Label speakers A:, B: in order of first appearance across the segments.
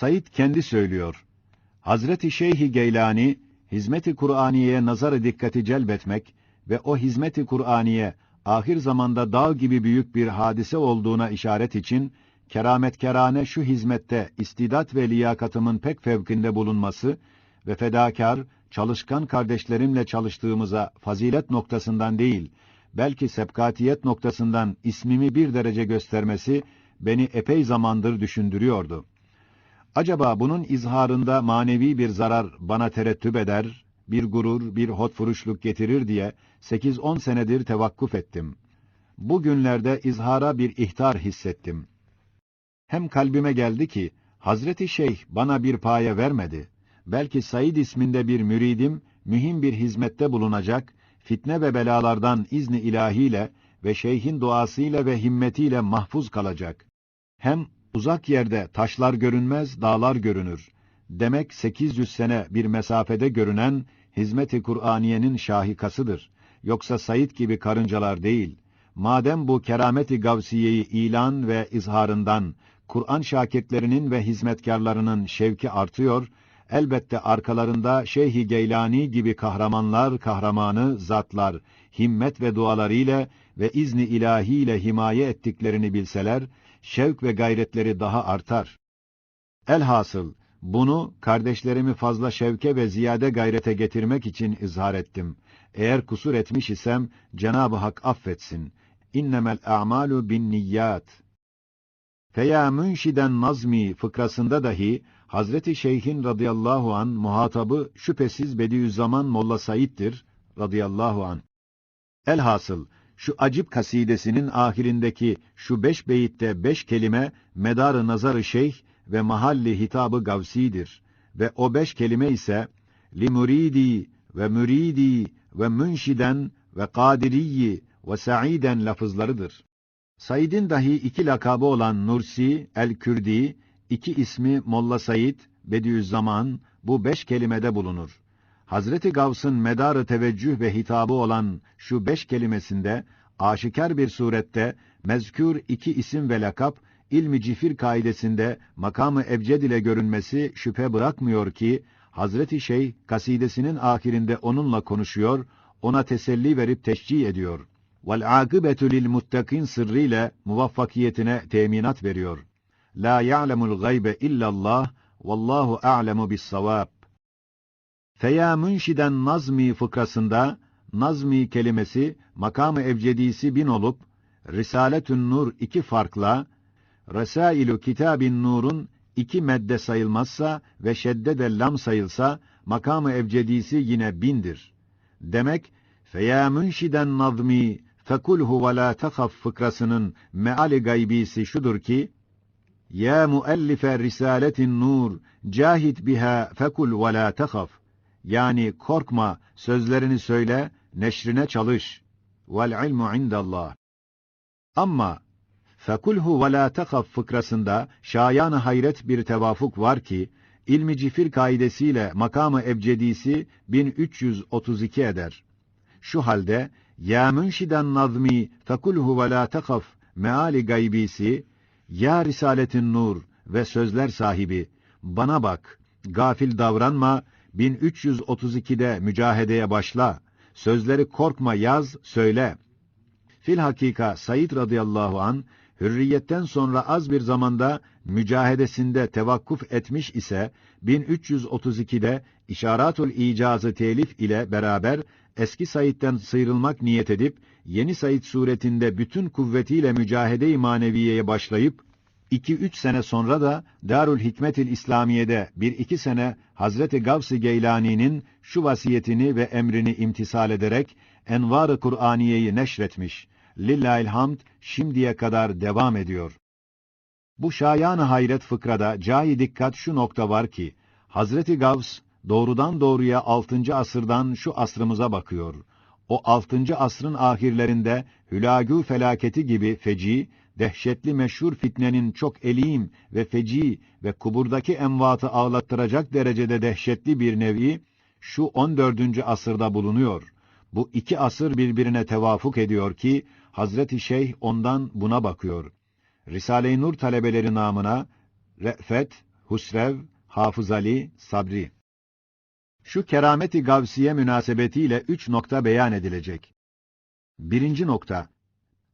A: Said kendi söylüyor. Hazreti Şeyh Geylani hizmeti Kur'aniye'ye nazarı dikkati celbetmek ve o hizmeti Kur'aniye ahir zamanda dağ gibi büyük bir hadise olduğuna işaret için kerametkerane şu hizmette istidat ve liyakatımın pek fevkinde bulunması ve fedakar, çalışkan kardeşlerimle çalıştığımıza fazilet noktasından değil, belki sebkatiyet noktasından ismimi bir derece göstermesi beni epey zamandır düşündürüyordu. Acaba bunun izharında manevi bir zarar bana terettüp eder, bir gurur, bir hotfuruşluk getirir diye 8-10 senedir tevakkuf ettim. Bu günlerde izhara bir ihtar hissettim. Hem kalbime geldi ki, Hazreti Şeyh bana bir paye vermedi. Belki Said isminde bir müridim, mühim bir hizmette bulunacak, fitne ve belalardan izni ilahiyle ve şeyhin duasıyla ve himmetiyle mahfuz kalacak. Hem uzak yerde taşlar görünmez, dağlar görünür. Demek 800 sene bir mesafede görünen hizmet-i Kur'aniyenin şahikasıdır. Yoksa Said gibi karıncalar değil. Madem bu kerameti gavsiyeyi ilan ve izharından Kur'an şakirtlerinin ve hizmetkarlarının şevki artıyor, elbette arkalarında Şeyh-i Geylani gibi kahramanlar kahramanı zatlar himmet ve dualarıyla ve izni ilahiyle himaye ettiklerini bilseler şevk ve gayretleri daha artar. Elhasıl bunu kardeşlerimi fazla şevke ve ziyade gayrete getirmek için izhar ettim. Eğer kusur etmiş isem Cenab-ı Hak affetsin. İnnemel a'malu bin niyyat. Feya münşiden nazmi fıkrasında dahi Hazreti Şeyh'in radıyallahu an muhatabı şüphesiz Bediüzzaman Molla Said'dir radıyallahu an. Elhasıl şu acip kasidesinin ahirindeki şu beş beyitte beş kelime medarı nazarı şeyh ve mahalli hitabı gavsidir ve o beş kelime ise li muridi ve müridi ve münşiden ve kadiriyi ve saiden lafızlarıdır. Said'in dahi iki lakabı olan Nursi, El-Kürdi, iki ismi Molla Said, Bediüzzaman bu beş kelimede bulunur. Hazreti Gavs'ın medarı teveccüh ve hitabı olan şu beş kelimesinde aşikar bir surette mezkür iki isim ve lakap ilmi cifir kaidesinde makamı ebced ile görünmesi şüphe bırakmıyor ki Hazreti Şeyh kasidesinin ahirinde onunla konuşuyor, ona teselli verip teşcih ediyor. Vel akıbetu lil muttakin sırrıyla muvaffakiyetine teminat veriyor. La ya'lemul gaybe illallah vallahu a'lemu bis savab. Feya münşiden nazmi fıkrasında nazmi kelimesi makamı evcedisi bin olup Risaletün Nur iki farkla Resailu Kitabin Nur'un iki medde sayılmazsa ve şedde de lam sayılsa makamı evcedisi yine bindir. Demek feya münşiden nazmi fekulhu ve la tehaf fıkrasının meali gaybisi şudur ki ya muellife risaletin nur cahit biha fekul ve la tehaf yani korkma sözlerini söyle neşrine çalış vel ilmu indallah ama fekulhu ve la tehaf fıkrasında şayan hayret bir tevafuk var ki ilmi cifir kaidesiyle makamı ebcedisi 1332 eder. Şu halde ya münşiden nazmi fekulhu ve la tehaf meali gaybisi ya risaletin nur ve sözler sahibi bana bak gafil davranma 1332'de mücahedeye başla. Sözleri korkma yaz söyle. Fil hakika Said radıyallahu an hürriyetten sonra az bir zamanda mücahedesinde tevakkuf etmiş ise 1332'de İşaratul İcazı telif ile beraber eski Said'den sıyrılmak niyet edip yeni Said suretinde bütün kuvvetiyle mücahede-i maneviyeye başlayıp 2-3 sene sonra da Darül Hikmetil İslamiye'de bir iki sene Hazreti Gavs-ı Geylani'nin şu vasiyetini ve emrini imtisal ederek Envar-ı Kur'aniyeyi neşretmiş. Lillahilhamd şimdiye kadar devam ediyor. Bu şayan hayret fıkrada cahi dikkat şu nokta var ki Hazreti Gavs doğrudan doğruya 6. asırdan şu asrımıza bakıyor. O 6. asrın ahirlerinde hülagü felaketi gibi feci, dehşetli meşhur fitnenin çok elim ve feci ve kuburdaki envatı ağlattıracak derecede dehşetli bir nevi şu 14. asırda bulunuyor. Bu iki asır birbirine tevafuk ediyor ki Hazreti Şeyh ondan buna bakıyor. Risale-i Nur talebeleri namına re'fet, Husrev, Hafız Ali, Sabri. Şu kerameti gavsiye münasebetiyle üç nokta beyan edilecek. Birinci nokta.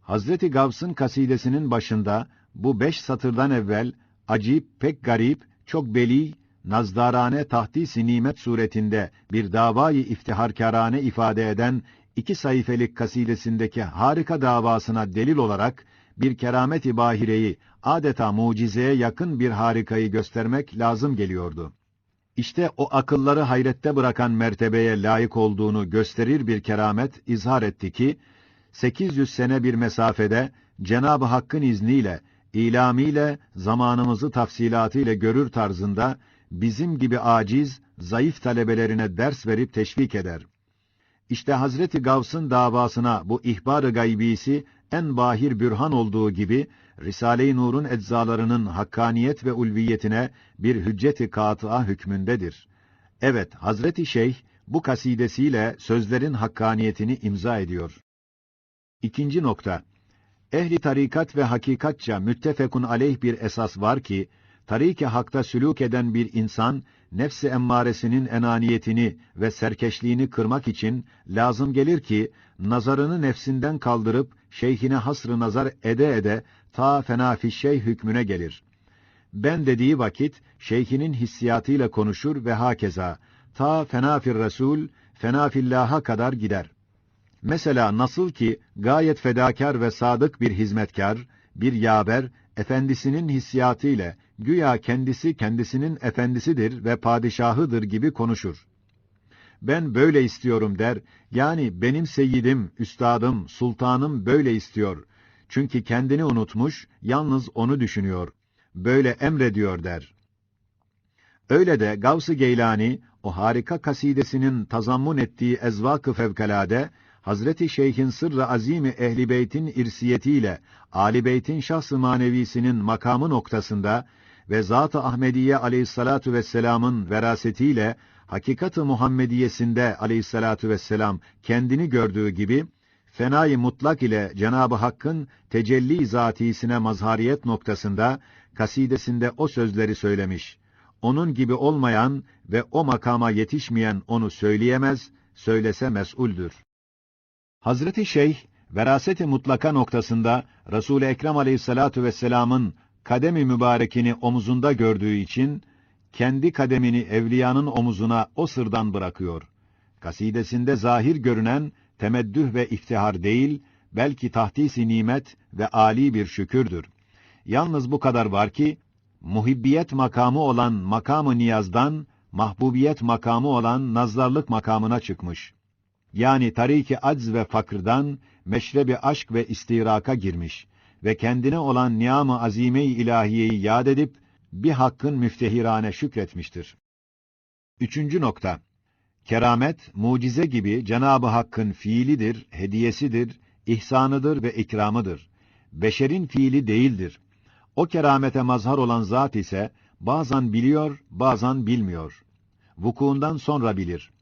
A: Hazreti Gavs'ın kasidesinin başında bu beş satırdan evvel acip, pek garip, çok beli, nazdarane tahdis-i nimet suretinde bir davayı iftiharkârane ifade eden iki sayfelik kasidesindeki harika davasına delil olarak bir keramet-i bahireyi adeta mucizeye yakın bir harikayı göstermek lazım geliyordu. İşte o akılları hayrette bırakan mertebeye layık olduğunu gösterir bir keramet izhar etti ki 800 sene bir mesafede Cenab-ı Hakk'ın izniyle, ilamiyle, zamanımızı tafsilatıyla görür tarzında bizim gibi aciz, zayıf talebelerine ders verip teşvik eder. İşte Hazreti Gavs'ın davasına bu ihbar-ı gaybisi en bahir bürhan olduğu gibi Risale-i Nur'un eczalarının hakkaniyet ve ulviyetine bir hücceti katıa hükmündedir. Evet, Hazreti Şeyh bu kasidesiyle sözlerin hakkaniyetini imza ediyor. İkinci nokta. Ehli tarikat ve hakikatça müttefekun aleyh bir esas var ki, tarik-i hakta sülûk eden bir insan, nefsi emmaresinin enaniyetini ve serkeşliğini kırmak için lazım gelir ki, nazarını nefsinden kaldırıp, şeyhine hasrı nazar ede ede, ta fena şeyh hükmüne gelir. Ben dediği vakit, şeyhinin hissiyatıyla konuşur ve hakeza, ta fena fir Resul, fena fillaha kadar gider. Mesela nasıl ki gayet fedakar ve sadık bir hizmetkar, bir yaver, efendisinin hissiyatı ile güya kendisi kendisinin efendisidir ve padişahıdır gibi konuşur. Ben böyle istiyorum der, yani benim seyyidim, üstadım, sultanım böyle istiyor. Çünkü kendini unutmuş, yalnız onu düşünüyor. Böyle emrediyor der. Öyle de Gavs-ı Geylani, o harika kasidesinin tazammun ettiği ezvak-ı fevkalade, Hazreti Şeyh'in sırrı azimi ehli beytin irsiyetiyle Ali Beyt'in şahs-ı manevisinin makamı noktasında ve Zat-ı Ahmediye Aleyhissalatu vesselam'ın verasetiyle hakikat-ı Muhammediyesinde Aleyhissalatu vesselam kendini gördüğü gibi fenayı mutlak ile Cenabı Hakk'ın tecelli zatisine mazhariyet noktasında kasidesinde o sözleri söylemiş. Onun gibi olmayan ve o makama yetişmeyen onu söyleyemez, söylese mes'uldür. Hazreti Şeyh veraset-i mutlaka noktasında Resul-i Ekrem Aleyhissalatu vesselam'ın kademi mübarekini omuzunda gördüğü için kendi kademini evliyanın omuzuna o sırdan bırakıyor. Kasidesinde zahir görünen temeddüh ve iftihar değil, belki tahdis-i nimet ve âli bir şükürdür. Yalnız bu kadar var ki, muhibbiyet makamı olan makamı niyazdan, mahbubiyet makamı olan nazlarlık makamına çıkmış. Yani tariki acz ve fakırdan, meşrebi aşk ve istiraka girmiş ve kendine olan niam-ı azime-i ilahiyeyi yad edip, bir hakkın müftehirane şükretmiştir. Üçüncü nokta. Keramet, mucize gibi Cenab-ı Hakk'ın fiilidir, hediyesidir, ihsanıdır ve ikramıdır. Beşerin fiili değildir. O keramete mazhar olan zat ise bazen biliyor, bazen bilmiyor. Vukuundan sonra bilir.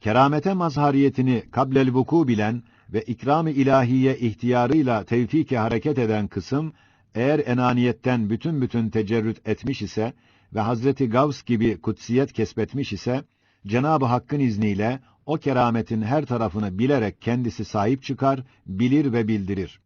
A: Keramete mazhariyetini kablel vuku bilen ve ikram-ı ilahiye ihtiyarıyla tevfik hareket eden kısım eğer enaniyetten bütün bütün tecerrüt etmiş ise ve Hazreti Gavs gibi kutsiyet kesbetmiş ise Cenab-ı Hakk'ın izniyle o kerametin her tarafını bilerek kendisi sahip çıkar, bilir ve bildirir.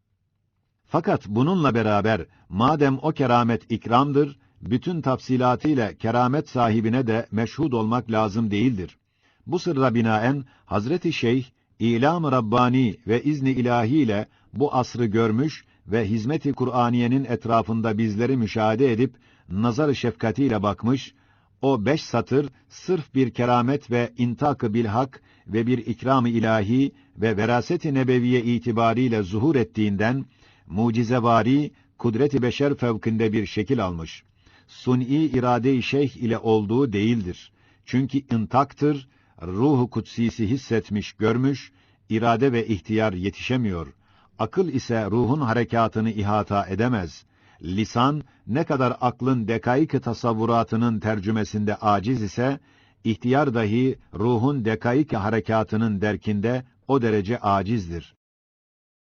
A: Fakat bununla beraber madem o keramet ikramdır, bütün tafsilatıyla keramet sahibine de meşhud olmak lazım değildir. Bu sırra binaen Hazreti Şeyh İlam-ı Rabbani ve izni ilahi ile bu asrı görmüş ve hizmet-i Kur'aniyenin etrafında bizleri müşahede edip nazar-ı şefkatiyle bakmış, o beş satır sırf bir keramet ve intak-ı bilhak ve bir ikram-ı ilahi ve veraset-i nebeviye itibariyle zuhur ettiğinden mucizevari, kudret-i beşer fevkinde bir şekil almış. Suni irade-i şeyh ile olduğu değildir. Çünkü intaktır, ruhu kutsisi hissetmiş, görmüş, irade ve ihtiyar yetişemiyor. Akıl ise ruhun harekatını ihata edemez. Lisan ne kadar aklın dekaik tasavvuratının tercümesinde aciz ise ihtiyar dahi ruhun dekaik harekatının derkinde o derece acizdir.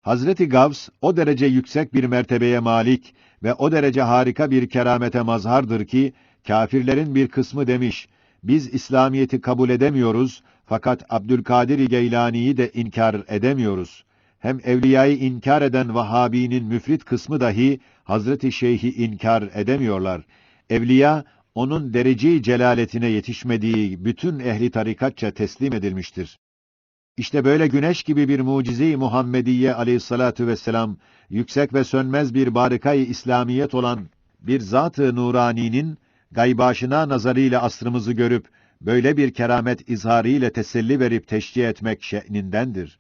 A: Hazreti Gavs o derece yüksek bir mertebeye malik ve o derece harika bir keramete mazhardır ki kâfirlerin bir kısmı demiş: Biz İslamiyeti kabul edemiyoruz fakat Abdülkadir Geylani'yi de inkar edemiyoruz. Hem evliyayı inkar eden Vahabi'nin müfrit kısmı dahi Hazreti Şeyh'i inkar edemiyorlar. Evliya onun derece celaletine yetişmediği bütün ehli tarikatça teslim edilmiştir. İşte böyle güneş gibi bir mucize-i Muhammediye aleyhissalatu vesselam, yüksek ve sönmez bir barikayı İslamiyet olan bir zat-ı nuraninin gaybaşına nazarıyla asrımızı görüp böyle bir keramet izharı ile teselli verip teşcih etmek şe'nindendir.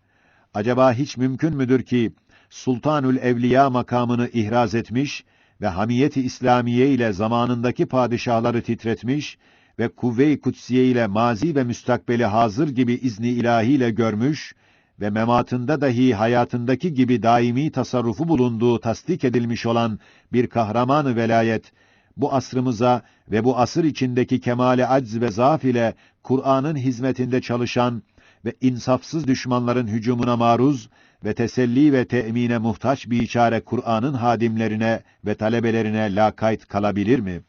A: Acaba hiç mümkün müdür ki Sultanül Evliya makamını ihraz etmiş ve hamiyeti İslamiye ile zamanındaki padişahları titretmiş ve kuvve-i kutsiye ile mazi ve müstakbeli hazır gibi izni ilahiyle görmüş ve mematında dahi hayatındaki gibi daimi tasarrufu bulunduğu tasdik edilmiş olan bir kahramanı velayet bu asrımıza ve bu asır içindeki kemale acz ve zaaf ile Kur'an'ın hizmetinde çalışan ve insafsız düşmanların hücumuna maruz ve teselli ve temine muhtaç bir içare Kur'an'ın hadimlerine ve talebelerine lakayt kalabilir mi?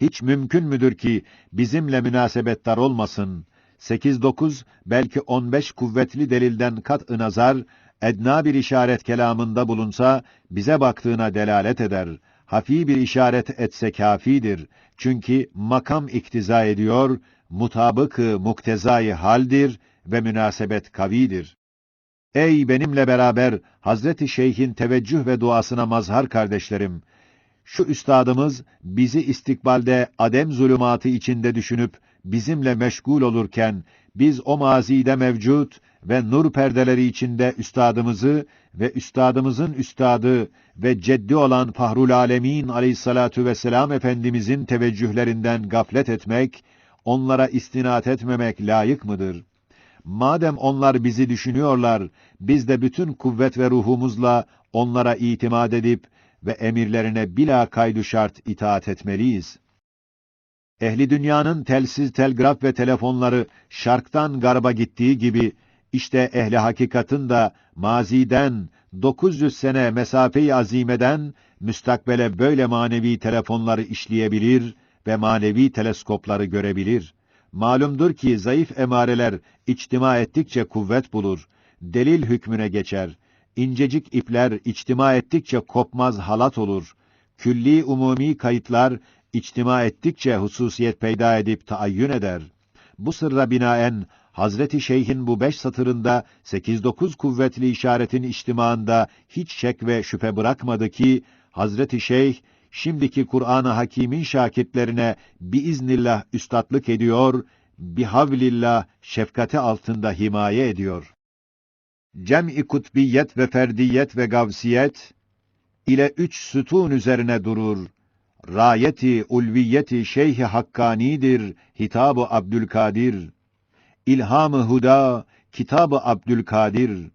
A: Hiç mümkün müdür ki bizimle münasebettar olmasın? 8-9 belki 15 kuvvetli delilden kat-ı nazar edna bir işaret kelamında bulunsa bize baktığına delalet eder. Hafi bir işaret etse kafidir. Çünkü makam iktiza ediyor, mutabık-ı muktezai haldir ve münasebet kavidir. Ey benimle beraber Hazreti Şeyh'in teveccüh ve duasına mazhar kardeşlerim! Şu üstadımız bizi istikbalde adem zulümatı içinde düşünüp bizimle meşgul olurken biz o mazide mevcut ve nur perdeleri içinde üstadımızı ve üstadımızın üstadı ve ceddi olan Fahrul Alemin Aleyhissalatu vesselam efendimizin teveccühlerinden gaflet etmek, onlara istinat etmemek layık mıdır? Madem onlar bizi düşünüyorlar, biz de bütün kuvvet ve ruhumuzla onlara itimat edip ve emirlerine bila kaydu şart itaat etmeliyiz. Ehli dünyanın telsiz, telgraf ve telefonları şarktan garba gittiği gibi, işte ehli hakikatın da maziden 900 sene mesafeyi azimeden müstakbele böyle manevi telefonları işleyebilir ve manevi teleskopları görebilir. Malumdur ki zayıf emareler içtima ettikçe kuvvet bulur, delil hükmüne geçer. İncecik ipler içtima ettikçe kopmaz halat olur. Külli umumi kayıtlar içtima ettikçe hususiyet peyda edip taayyün eder. Bu sırra binaen Hazreti Şeyh'in bu beş satırında 8-9 kuvvetli işaretin içtimaında hiç şek ve şüphe bırakmadı ki Hazreti Şeyh şimdiki Kur'an-ı Hakîm'in şakirtlerine biiznillah üstatlık ediyor, bihavlillah şefkati altında himaye ediyor. Cem-i kutbiyet ve ferdiyet ve gavsiyet ile üç sütun üzerine durur. Rayeti ulviyeti şeyh hakkanidir hitabı Abdülkadir. İlham-ı huda kitabı Abdülkadir.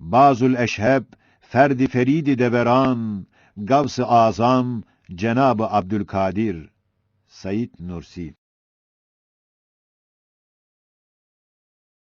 A: Bazul eşheb ferdi feridi deveran Gavs-ı Azam Cenab-ı Abdülkadir Said Nursi